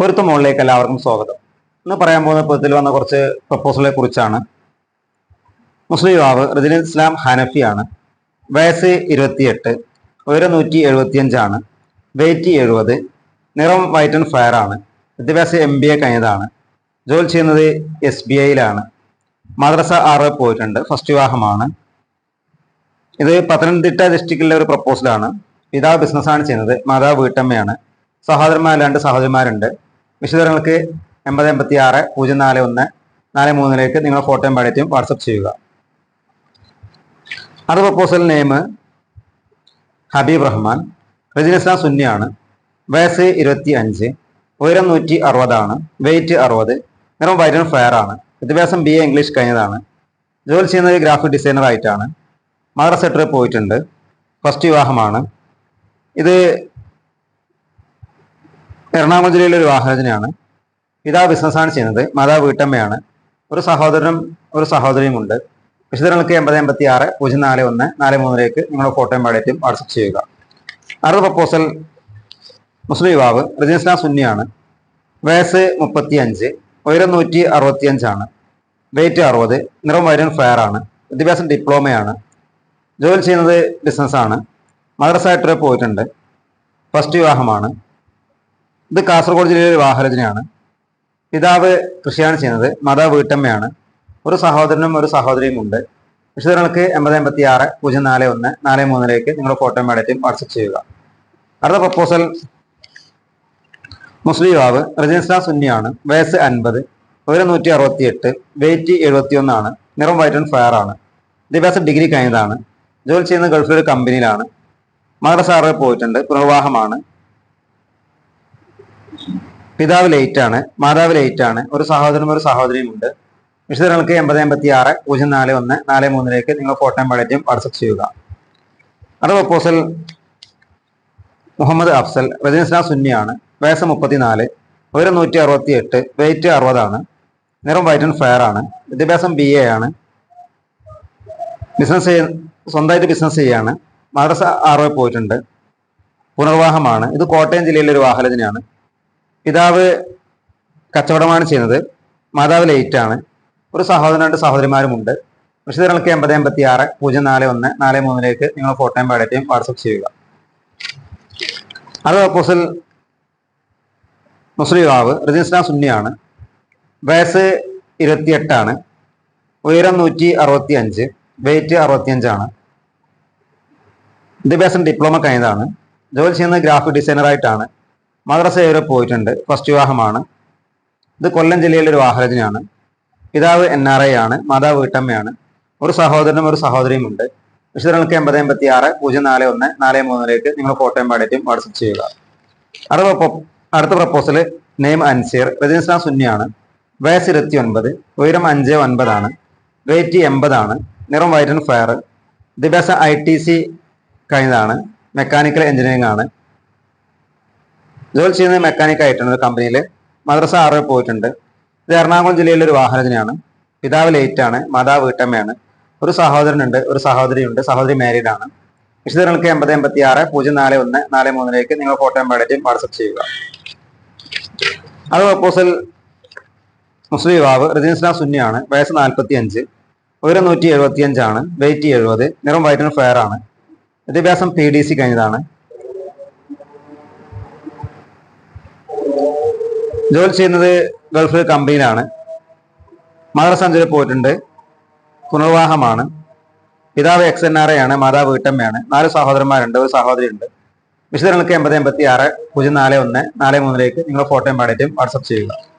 പൊരുത്ത മുകളിലേക്ക് എല്ലാവർക്കും സ്വാഗതം. ഇന്ന് പറയാൻ പോകുന്ന പൊരുത്തിൽ വന്ന കുറച്ച് പ്രപ്പോസലുകളെ കുറിച്ചാണ്. മുസ്ലിം യുവാവ് റജിൻ ഇസ്ലാം ഹനഫിയാണ്. വയസ്സ് ഇരുപത്തിയെട്ട് ഉയരം നൂറ്റി എഴുപത്തിയഞ്ചാണ് വെയിറ്റ് എഴുപത് നിറം വൈറ്റ് ആൻഡ് ഫയർ ആണ് വിദ്യാഭ്യാസം എം ബി എ കഴിഞ്ഞതാണ് ജോലി ചെയ്യുന്നത് എസ് ബി ഐയിലാണ് മദ്രസ ആറ് പോയിട്ടുണ്ട് ഫസ്റ്റ് വിവാഹമാണ്. ഇത് പത്തനംതിട്ട ഡിസ്ട്രിക്റ്റിലെ ഒരു പ്രപ്പോസലാണ് പിതാവ് ബിസിനസ്സാണ് ചെയ്യുന്നത് മാതാവ് വീട്ടമ്മയാണ്. സഹോദരന്മാർ രണ്ട് സഹോദരിമാരുണ്ട്. വിശദങ്ങൾക്ക് എൺപത് എൺപത്തി ആറ് പൂജ്യം നാല് ഒന്ന് നാല് മൂന്നിലേക്ക് നിങ്ങൾ ഫോട്ടോയും പാടിയിട്ടും വാട്സപ്പ് ചെയ്യുക. അത് പ്രപ്പോസൽ നെയിം ഹബീബ് റഹ്മാൻ റജിനിസ്ലാം സുന്നിയാണ് വയസ്സ് ഇരുപത്തി അഞ്ച് ഉയരം നൂറ്റി അറുപതാണ് വെയിറ്റ് അറുപത് നിറം വൈറ്റ് ഫയർ ആണ് വിദ്യാഭ്യാസം ബി എ ഇംഗ്ലീഷ് കഴിഞ്ഞതാണ് ജോലി ചെയ്യുന്നത് ഗ്രാഫിക് ഡിസൈനർ ആയിട്ടാണ് മദ്രസ സെക്ടറിൽ പോയിട്ടുണ്ട് ഫസ്റ്റ് വിവാഹമാണ്. ഇത് എറണാകുളം ജില്ലയിലെ ഒരു വാഹനത്തിനെയാണ് പിതാവ് ബിസിനസ്സാണ് ചെയ്യുന്നത്. മാതാവ് വീട്ടമ്മയാണ്. ഒരു സഹോദരനും ഒരു സഹോദരിയുമുണ്ട് വിശദങ്ങൾക്ക് എൺപത് എൺപത്തി ആറ് പൂജ്യം നാല് ഒന്ന് നാല് മൂന്നിലേക്ക് നിങ്ങളുടെ ഫോട്ടോയും പാടേറ്റും വാട്സപ്പ് ചെയ്യുക. അടുത്ത പ്രപ്പോസൽ മുസ്ലിം യുവാവ് റജിസ്ലാം സുന്നിയാണ്. വയസ്സ് മുപ്പത്തി അഞ്ച് ഉയരം നൂറ്റി അറുപത്തി അഞ്ചാണ് വെയിറ്റ് അറുപത് നിറം വൈരൻ ഫയർ ആണ്. വിദ്യാഭ്യാസം ഡിപ്ലോമയാണ് ജോലി ചെയ്യുന്നത് ബിസിനസ്സാണ് മദ്രസ ആയിട്ട് പോയിട്ടുണ്ട്. ഫസ്റ്റ് വിവാഹമാണ്. ഇത് കാസർഗോഡ് ജില്ലയിലെ ഒരു വാഹനജനയാണ് പിതാവ് കൃഷിയാണ് ചെയ്യുന്നത് മാതാവ് വീട്ടമ്മയാണ്. ഒരു സഹോദരനും ഒരു സഹോദരിയും ഉണ്ട്. വിശദങ്ങൾക്ക് എൺപത് എൺപത്തി ആറ് പൂജ്യം നാല് ഒന്ന് നാല് മൂന്നിലേക്ക് നിങ്ങൾ ഫോട്ടോ മേടറ്റും വാട്സപ്പ് ചെയ്യുക. അടുത്ത പ്രപ്പോസൽ മുസ്ലിം യുവാവ് റജിൻസ്ലാ സുന്നിയാണ് വയസ്സ് അൻപത് ഉയരം നൂറ്റി അറുപത്തി എട്ട് വെയിറ്റ് എഴുപത്തി ഒന്നാണ് നിറം വൈറ്റ് ആൻഡ് ഫയർ ആണ്. വിദ്യാഭ്യാസം ഡിഗ്രി കഴിഞ്ഞതാണ് ജോലി ചെയ്യുന്ന ഗൾഫിലെ കമ്പനിയിലാണ് മദ്രസ പോയിട്ടുണ്ട് പുനർവാഹമാണ് പിതാവ് ലേറ്റ് ആണ് മാതാവ് ലേറ്റ് ആണ് ഒരു സഹോദരനും ഒരു സഹോദരിയും ഉണ്ട് വിശദങ്ങൾക്ക് എൺപത് എൺപത്തി ആറ് പൂജ്യം നാല് ഒന്ന് നാല് മൂന്നിലേക്ക് നിങ്ങൾ ഫോട്ടോയും പടറ്റും വാട്സപ്പ് ചെയ്യുക. അടുത്ത പ്രപ്പോസൽ മുഹമ്മദ് അഫ്സൽ റജീസ്ലാം സുന്നിയാണ് വയസ്സ് മുപ്പത്തിനാല് ഉയരം നൂറ്റി അറുപത്തി എട്ട് വെയിറ്റ് അറുപതാണ് നിറം വൈറ്റ് ആൻഡ് ഫയർ ആണ് വിദ്യാഭ്യാസം ബി എ ആണ് ബിസിനസ് സ്വന്തമായിട്ട് ബിസിനസ് ചെയ്യാണ് മദ്രസ ആറ് പോയിട്ടുണ്ട് പുനർവാഹമാണ് ഇത് കോട്ടയം ജില്ലയിലെ ഒരു വാഹനജനാണ് പിതാവ് കച്ചവടമാണ് ചെയ്യുന്നത്. മാതാവ് ലേറ്റാണ് ഒരു സഹോദരൻ രണ്ട് സഹോദരിമാരുമുണ്ട്. വിശദങ്ങൾക്ക് എൺപത് എൺപത്തി ആറ് പൂജ്യം നാല് ഒന്ന് നാല് മൂന്നിലേക്ക് നിങ്ങൾ ഫോട്ടോയും ബയോഡേറ്റയും വാട്സപ്പ് ചെയ്യുക. അത് ഓപ്പോസിൽ മുസ്ലിം യുവാവ് റജിസ്ലാം സുന്നിയാണ്. വയസ്സ് ഇരുപത്തിയെട്ടാണ്. ഉയരം നൂറ്റി അറുപത്തി അഞ്ച് വെയിറ്റ് അറുപത്തിയഞ്ചാണ്. വിദ്യാഭ്യാസം ഡിപ്ലോമ കഴിഞ്ഞതാണ്. ജോലി ചെയ്യുന്നത് ഗ്രാഫിക് ഡിസൈനറായിട്ടാണ് മദ്രസ വരെ പോയിട്ടുണ്ട്. ഫസ്റ്റ് വിവാഹമാണ്. ഇത് കൊല്ലം ജില്ലയിലെ ഒരു വാഹനജനാണ് പിതാവ് എൻ ആർ ഐ ആണ് മാതാവ് വീട്ടമ്മയാണ്. ഒരു സഹോദരനും ഒരു സഹോദരിയും ഉണ്ട്. വിശദങ്ങൾക്ക് എൺപത് എൺപത്തി ആറ് പൂജ്യം നാല് ഒന്ന് നാല് മൂന്നിലേക്ക് നിങ്ങൾ ഫോട്ടോയും പാടറ്റും വാട്സപ്പ് ചെയ്യുക. അടുത്ത അടുത്ത പ്രപ്പോസൽ നെയിം അൻസീർ റജിസ്ലാം സുന്നിയാണ്. വയസ്സ് ഇരുപത്തി ഒൻപത് ഉയരം അഞ്ച് ഒൻപതാണ് വെയിറ്റ് എൺപതാണ് നിറം വൈറ്റ് ആൻഡ് ഫയർ വിദ്യാഭ്യാസം ഐ ടി സി കഴിഞ്ഞതാണ് മെക്കാനിക്കൽ എഞ്ചിനീയറിംഗ് ആണ്. ജോലി ചെയ്യുന്നത് മെക്കാനിക് ആയിട്ടാണ് ഒരു കമ്പനിയിൽ മദ്രസ ആറ് പോയിട്ടുണ്ട്. ഇത് എറണാകുളം ജില്ലയിലെ ഒരു വാഹനജനാണ് പിതാവ് ലേറ്റ് ആണ് മാതാവ് വീട്ടമ്മയാണ്. ഒരു സഹോദരനുണ്ട് ഒരു സഹോദരിയുണ്ട് സഹോദരി മാരീഡ് ആണ്. വിശദങ്ങൾക്ക് എൺപത് എൺപത്തി ആറ് പൂജ്യം നാല് ഒന്ന് നാല് മൂന്നിലേക്ക് നിങ്ങൾ ഫോട്ടോ എംബാഡേറ്റും വാട്സപ്പ് ചെയ്യുക. അത് പ്രപ്പോസൽ മുസ്ലിം യുവാവ് റജിൻസ്ലാം സുന്നിയാണ് വയസ്സ് നാൽപ്പത്തി അഞ്ച് ഉയരം നൂറ്റി എഴുപത്തി അഞ്ചാണ് വെയിറ്റ് എഴുപത് നിറം വൈറ്റിന് ഫയർ ആണ്. വിദ്യാഭ്യാസം പി ഡി സി കഴിഞ്ഞതാണ്. ജോലി ചെയ്യുന്നത് ഗൾഫ് കമ്പനിയിലാണ്. മദ്രസഞ്ചരി പോയിട്ടുണ്ട്. പുനർവാഹമാണ് പിതാവ് എക്സ് എൻ ആർ ആണ് മാതാവ് വീട്ടമ്മയാണ്. നാല് സഹോദരന്മാരുണ്ട് ഒരു സഹോദരിയുണ്ട്. വിശദങ്ങൾക്ക് എൺപത് എൺപത്തി ആറ് പൂജ്യം നാല് ഒന്ന് നാല് മൂന്നിലേക്ക് നിങ്ങൾ ഫോട്ടോയും പാടിയിട്ടും വാട്സപ്പ് ചെയ്യുക.